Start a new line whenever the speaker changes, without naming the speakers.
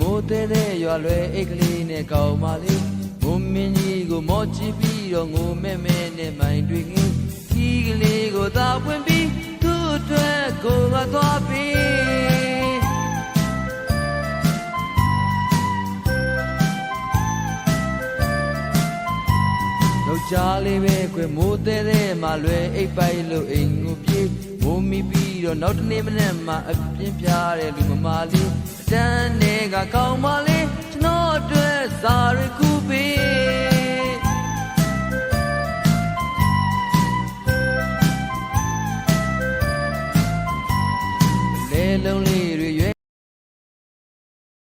မိုးသေးတဲ့ရွာလွယ်အိတ်ကလေးနဲ့ကောင်းပါလေငုံမင်းကြီးကိုမောချပြီးတော့ငိုမဲမဲနဲ့မိုင်တွေငင်းခီးကလေးကိုသာပွင့်ပြီးသူ့အတွက်ကိုယ်ကသွားပြီးယောက်ျားလေးပဲခွေမိုးသေးသေးမှလွယ်အိပ်ပိုက်လို့အိမ်ကိုပြေးမိုးမိပြီးတော့နောက်တနေ့မနေ့မှအပြင်းပြားတဲ့လူမမာလေးအတန်း ကောင်းပါလေကျွန်တော်အတွက်စာရကူပေးလေလုံးလေး